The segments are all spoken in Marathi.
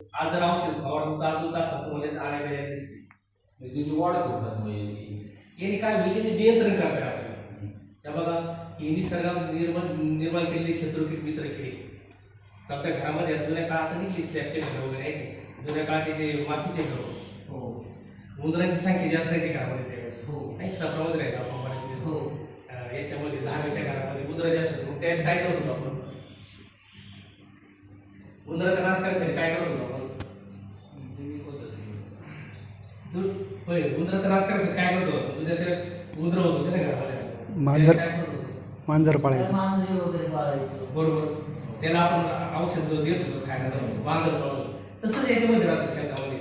आज जर औषध फवारलं तर अर्धा तासात तुम्हाला आळ्या वेळेला दिसते म्हणजे त्याची वाढत होतात म्हणजे याने काय होईल ते नियंत्रण करतात आपल्याला त्या बघा ही निसर्गात निर्माण निर्माण केलेली शत्रुकीट मित्र किडे आपल्या घरामध्ये. जुन्या काळात निघली स्लॅबचे घर वगैरे. जुन्या काळात त्याचे मातीचे घर. हो उंदरांची संख्या जास्त राहायची घरामध्ये त्यावेळेस हो. नाही सफरामध्ये राहायचं आपण बऱ्याच हो. याच्यामध्ये दहावीच्या घरामध्ये उंदरं जास्त त्यावेळेस काय करत होतो आपण उंदराचा नाश करायसाठी काय करत होतो उंदराचा काय करतो? उद्या उंदर होत मांजर. काय करत मांजर पाळायचं. मांजरी वगैरे पाळायचं. बरोबर. त्याला आपण औषध देत होतो खायला तसंच याच्यामध्ये राहतं शेतामध्ये.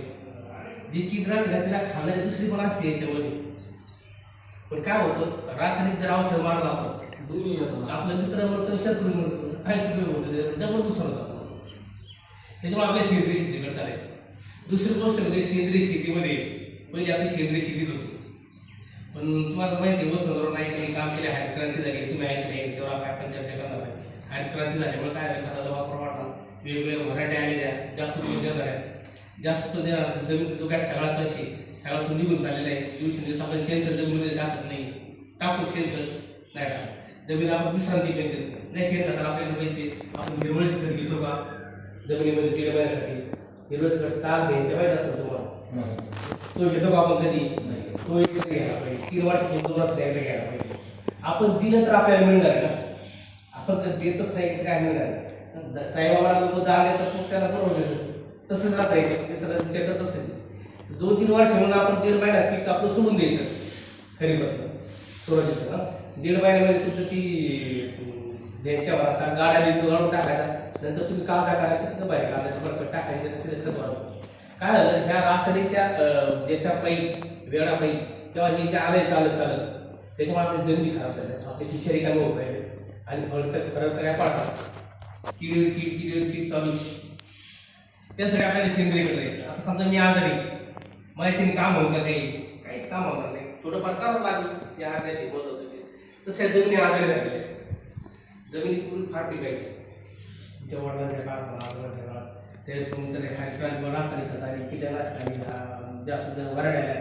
जी कीड राहते ना तिला खाणारी दुसरी पण असते याच्यामध्ये. पण काय होतं रासायनिक जर औषध मारलं आपण दोन्ही असं आपलं मित्र मरतो शत्रू मरतो काहीच उपयोग होतं डबल नुकसान होतं. त्याच्यामुळे आपल्या सेंद्रिय शेतीकडे चालायचं दुसरी गोष्ट म्हणजे सेंद्रिय शेतीमध्ये पहिली आपली सेंद्रिय शेतीच होती. पण तुम्हाला माहिती आहे वसंतराव नाईकांनी काम केले हरित क्रांती झाली. तुम्ही ऐकले तेव्हा काय आपण चर्चा करणार आहे. हरित क्रांती झाल्यामुळे काय झालं? खताचा वापर वाढला वेगवेगळ्या व्हरायटी आलेल्या जास्त देणार झाल्या जास्त जमीन जो काय सगळा कशी सगळा तो निघून चाललेला आहे. दिवसेंदिवस आपण शेणखत जमिनीमध्ये टाकत नाही. टाकतो शेणखत नाही टाकत. जमीन आपण विश्रांती घेतो नाही. शेणखताला आपल्याकडे पैसे. आपण निर्मळ खत घेतो का? जमिनीमध्ये कीड मारण्यासाठी हिरवळीचं खत ताक द्यायचं माहीत असेल तुम्हाला. तो घेतो का आपण कधी? नाही. तो एक घ्यायला पाहिजे. तीन वर्ष दोन वर्ष द्यायला घ्यायला पाहिजे. आपण दिलं तर आपल्याला मिळणार ना? आपण तर देतच नाही तर काय मिळणार. साईबाबाला लोक दहा देतात मग त्याला बरोबर देतो तसंच राहता ते सगळं असेल. दोन तीन वर्ष म्हणून आपण दीड महिन्यात पीक आपलं सोडून द्यायचं. खरीपातलं सोडायचं ना दीड महिन्यामध्ये तुमचं ती अं, द्यायच्यावर आता गाड्या देतो गाडून टाकायचा. नंतर तुम्ही कांदा करायचा तिथं बाहेर कांद्याचं टाकायचं तिथं खत काय झालं? ह्या रासायनिकच्या याच्या पाईप वेळा पाईप तेव्हा हे काय आलंय चालत चालत त्याच्यामुळे आपली जमिनी खराब झाल्या आपली पिशरी काय होत राहिले आणि फळ तर खरं तर काय पाडतात किडी किड किडी किड चालूच त्यासाठी आपल्याला सेंद्रिय करायचं आता समजा मी आजारी माझ्याने काम होईल का काहीच काम होणार नाही. थोडंफार करावं लागलं. या अर्ध्याची बोलत होते तसं जमिनी आजारी झालेल्या जमिनी पूर्ण फार टिकायची त्या वडिलांच्या काळात म्हणा, काळात. त्यावेळेस कोणीतरी हायस्क्रांती रासायनिक खत आणि कीटकनाशक आणि अं, जास्त वराड्या आल्या